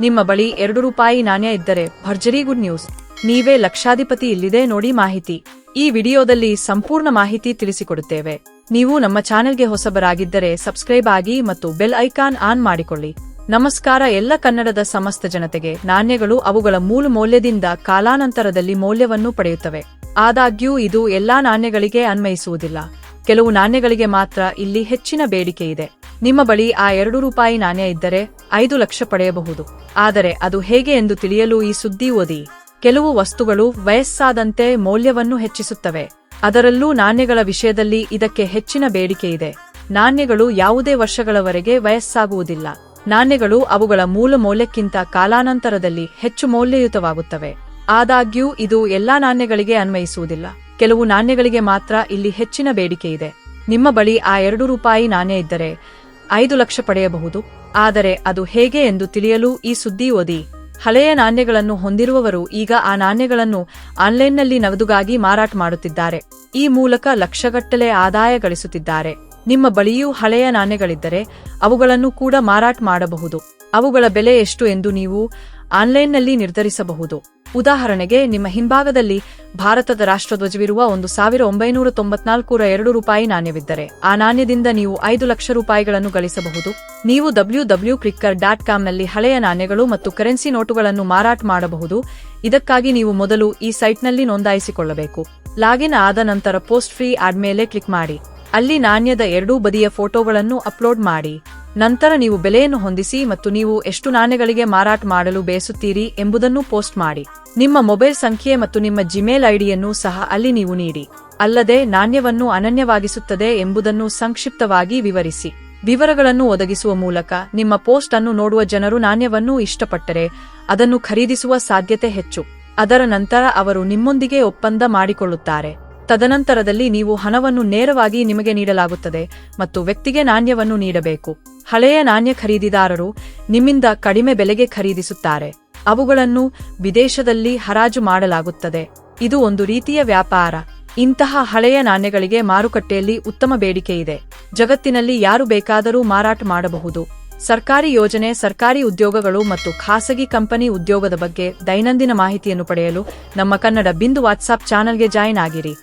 ನಿಮ್ಮ ಬಳಿ ಎರಡು ರೂಪಾಯಿ ನಾಣ್ಯ ಇದ್ದರೆ ಭರ್ಜರಿ ಗುಡ್ ನ್ಯೂಸ್. ನೀವೇ ಲಕ್ಷಾಧಿಪತಿ ಇಲ್ಲಿದೆ ನೋಡಿ ಮಾಹಿತಿ. ಈ ವಿಡಿಯೋದಲ್ಲಿ ಸಂಪೂರ್ಣ ಮಾಹಿತಿ ತಿಳಿಸಿಕೊಡುತ್ತೇವೆ. ನೀವು ನಮ್ಮ ಚಾನೆಲ್ಗೆ ಹೊಸಬರಾಗಿದ್ದರೆ ಸಬ್ಸ್ಕ್ರೈಬ್ ಆಗಿ ಮತ್ತು ಬೆಲ್ ಐಕಾನ್ ಆನ್ ಮಾಡಿಕೊಳ್ಳಿ. ನಮಸ್ಕಾರ ಎಲ್ಲ ಕನ್ನಡದ ಸಮಸ್ತ ಜನತೆಗೆ. ನಾಣ್ಯಗಳು ಅವುಗಳ ಮೂಲ ಮೌಲ್ಯದಿಂದ ಕಾಲಾನಂತರದಲ್ಲಿ ಮೌಲ್ಯವನ್ನು ಪಡೆಯುತ್ತವೆ. ಆದಾಗ್ಯೂ ಇದು ಎಲ್ಲಾ ನಾಣ್ಯಗಳಿಗೆ ಅನ್ವಯಿಸುವುದಿಲ್ಲ. ಕೆಲವು ನಾಣ್ಯಗಳಿಗೆ ಮಾತ್ರ ಇಲ್ಲಿ ಹೆಚ್ಚಿನ ಬೇಡಿಕೆ ಇದೆ. ನಿಮ್ಮ ಬಳಿ ಆ ಎರಡು ರೂಪಾಯಿ ನಾಣ್ಯ ಇದ್ದರೆ ಐದು ಲಕ್ಷ ಪಡೆಯಬಹುದು. ಆದರೆ ಅದು ಹೇಗೆ ಎಂದು ತಿಳಿಯಲು ಈ ಸುದ್ದಿ ಓದಿ. ಕೆಲವು ವಸ್ತುಗಳು ವಯಸ್ಸಾದಂತೆ ಮೌಲ್ಯವನ್ನು ಹೆಚ್ಚಿಸುತ್ತವೆ. ಅದರಲ್ಲೂ ನಾಣ್ಯಗಳ ವಿಷಯದಲ್ಲಿ ಇದಕ್ಕೆ ಹೆಚ್ಚಿನ ಬೇಡಿಕೆ ಇದೆ. ನಾಣ್ಯಗಳು ಯಾವುದೇ ವರ್ಷಗಳವರೆಗೆ ವಯಸ್ಸಾಗುವುದಿಲ್ಲ. ನಾಣ್ಯಗಳು ಅವುಗಳ ಮೂಲ ಮೌಲ್ಯಕ್ಕಿಂತ ಕಾಲಾನಂತರದಲ್ಲಿ ಹೆಚ್ಚು ಮೌಲ್ಯಯುತವಾಗುತ್ತವೆ. ಆದಾಗ್ಯೂ ಇದು ಎಲ್ಲಾ ನಾಣ್ಯಗಳಿಗೆ ಅನ್ವಯಿಸುವುದಿಲ್ಲ. ಕೆಲವು ನಾಣ್ಯಗಳಿಗೆ ಮಾತ್ರ ಇಲ್ಲಿ ಹೆಚ್ಚಿನ ಬೇಡಿಕೆ ಇದೆ. ನಿಮ್ಮ ಬಳಿ ಆ ಎರಡು ರೂಪಾಯಿ ನಾಣ್ಯ ಇದ್ದರೆ ಐದು ಲಕ್ಷ ಪಡೆಯಬಹುದು. ಆದರೆ ಅದು ಹೇಗೆ ಎಂದು ತಿಳಿಯಲು ಈ ಸುದ್ದಿ ಓದಿ. ಹಳೆಯ ನಾಣ್ಯಗಳನ್ನು ಹೊಂದಿರುವವರು ಈಗ ಆ ನಾಣ್ಯಗಳನ್ನು ಆನ್ಲೈನ್ನಲ್ಲಿ ನಗದುಗಾಗಿ ಮಾರಾಟ ಮಾಡುತ್ತಿದ್ದಾರೆ. ಈ ಮೂಲಕ ಲಕ್ಷಗಟ್ಟಲೆ ಆದಾಯ ಗಳಿಸುತ್ತಿದ್ದಾರೆ. ನಿಮ್ಮ ಬಳಿಯೂ ಹಳೆಯ ನಾಣ್ಯಗಳಿದ್ದರೆ ಅವುಗಳನ್ನು ಕೂಡ ಮಾರಾಟ ಮಾಡಬಹುದು. ಅವುಗಳ ಬೆಲೆ ಎಷ್ಟು ಎಂದು ನೀವು ಆನ್ಲೈನ್ನಲ್ಲಿ ನಿರ್ಧರಿಸಬಹುದು. ಉದಾಹರಣೆಗೆ, ನಿಮ್ಮ ಹಿಂಭಾಗದಲ್ಲಿ ಭಾರತದ ರಾಷ್ಟ್ರಧ್ವಜವಿರುವ ಒಂದು ಸಾವಿರ ಒಂಬೈನೂರ ತೊಂಬತ್ನಾಲ್ಕೂರ ಎರಡು ರೂಪಾಯಿ ನಾಣ್ಯವಿದ್ದರೆ, ಆ ನಾಣ್ಯದಿಂದ ನೀವು ಐದು ಲಕ್ಷ ರೂಪಾಯಿಗಳನ್ನು ಗಳಿಸಬಹುದು. ನೀವು ಡಬ್ಲ್ಯೂ ಡಬ್ಲ್ಯೂ ಕ್ರಿಕ್ಕರ್ ಡಾಟ್ ಕಾಮ್ನಲ್ಲಿ ಹಳೆಯ ನಾಣ್ಯಗಳು ಮತ್ತು ಕರೆನ್ಸಿ ನೋಟುಗಳನ್ನು ಮಾರಾಟ ಮಾಡಬಹುದು. ಇದಕ್ಕಾಗಿ ನೀವು ಮೊದಲು ಈ ಸೈಟ್ನಲ್ಲಿ ನೋಂದಾಯಿಸಿಕೊಳ್ಳಬೇಕು. ಲಾಗಿನ್ ಆದ ನಂತರ ಪೋಸ್ಟ್ ಫ್ರೀ ಆದ್ಮೇಲೆ ಕ್ಲಿಕ್ ಮಾಡಿ. ಅಲ್ಲಿ ನಾಣ್ಯದ ಎರಡೂ ಬದಿಯ ಫೋಟೋಗಳನ್ನು ಅಪ್ಲೋಡ್ ಮಾಡಿ. ನಂತರ ನೀವು ಬೆಲೆಯನ್ನು ಹೊಂದಿಸಿ ಮತ್ತು ನೀವು ಎಷ್ಟು ನಾಣ್ಯಗಳಿಗೆ ಮಾರಾಟ ಮಾಡಲು ಬಯಸುತ್ತೀರಿ ಎಂಬುದನ್ನು ಪೋಸ್ಟ್ ಮಾಡಿ. ನಿಮ್ಮ ಮೊಬೈಲ್ ಸಂಖ್ಯೆ ಮತ್ತು ನಿಮ್ಮ ಜಿಮೇಲ್ ಐಡಿಯನ್ನು ಸಹ ಅಲ್ಲಿ ನೀವು ನೀಡಿ. ಅಲ್ಲದೆ ನಾಣ್ಯವನ್ನು ಅನನ್ಯವಾಗಿಸುತ್ತದೆ ಎಂಬುದನ್ನು ಸಂಕ್ಷಿಪ್ತವಾಗಿ ವಿವರಿಸಿ. ವಿವರಗಳನ್ನು ಒದಗಿಸುವ ಮೂಲಕ ನಿಮ್ಮ ಪೋಸ್ಟ್ ಅನ್ನು ನೋಡುವ ಜನರು ನಾಣ್ಯವನ್ನು ಇಷ್ಟಪಟ್ಟರೆ ಅದನ್ನು ಖರೀದಿಸುವ ಸಾಧ್ಯತೆ ಹೆಚ್ಚು. ಅದರ ನಂತರ ಅವರು ನಿಮ್ಮೊಂದಿಗೆ ಒಪ್ಪಂದ ಮಾಡಿಕೊಳ್ಳುತ್ತಾರೆ. ತದನಂತರದಲ್ಲಿ ನೀವು ಹಣವನ್ನು ನೇರವಾಗಿ ನಿಮಗೆ ನೀಡಲಾಗುತ್ತದೆ ಮತ್ತು ವ್ಯಕ್ತಿಗೆ ನಾಣ್ಯವನ್ನು ನೀಡಬೇಕು. ಹಳೆಯ ನಾಣ್ಯ ಖರೀದಿದಾರರು ನಿಮ್ಮಿಂದ ಕಡಿಮೆ ಬೆಲೆಗೆ ಖರೀದಿಸುತ್ತಾರೆ. ಅವುಗಳನ್ನು ವಿದೇಶದಲ್ಲಿ ಹರಾಜು ಮಾಡಲಾಗುತ್ತದೆ. ಇದು ಒಂದು ರೀತಿಯ ವ್ಯಾಪಾರ. ಇಂತಹ ಹಳೆಯ ನಾಣ್ಯಗಳಿಗೆ ಮಾರುಕಟ್ಟೆಯಲ್ಲಿ ಉತ್ತಮ ಬೇಡಿಕೆ ಇದೆ. ಜಗತ್ತಿನಲ್ಲಿ ಯಾರು ಬೇಕಾದರೂ ಮಾರಾಟ ಮಾಡಬಹುದು. ಸರ್ಕಾರಿ ಯೋಜನೆ, ಸರ್ಕಾರಿ ಉದ್ಯೋಗಗಳು ಮತ್ತು ಖಾಸಗಿ ಕಂಪನಿ ಉದ್ಯೋಗದ ಬಗ್ಗೆ ದೈನಂದಿನ ಮಾಹಿತಿಯನ್ನು ಪಡೆಯಲು ನಮ್ಮ ಕನ್ನಡ ಬಿಂದು ವಾಟ್ಸಾಪ್ ಚಾನಲ್ಗೆ ಜಾಯಿನ್ ಆಗಿರಿ.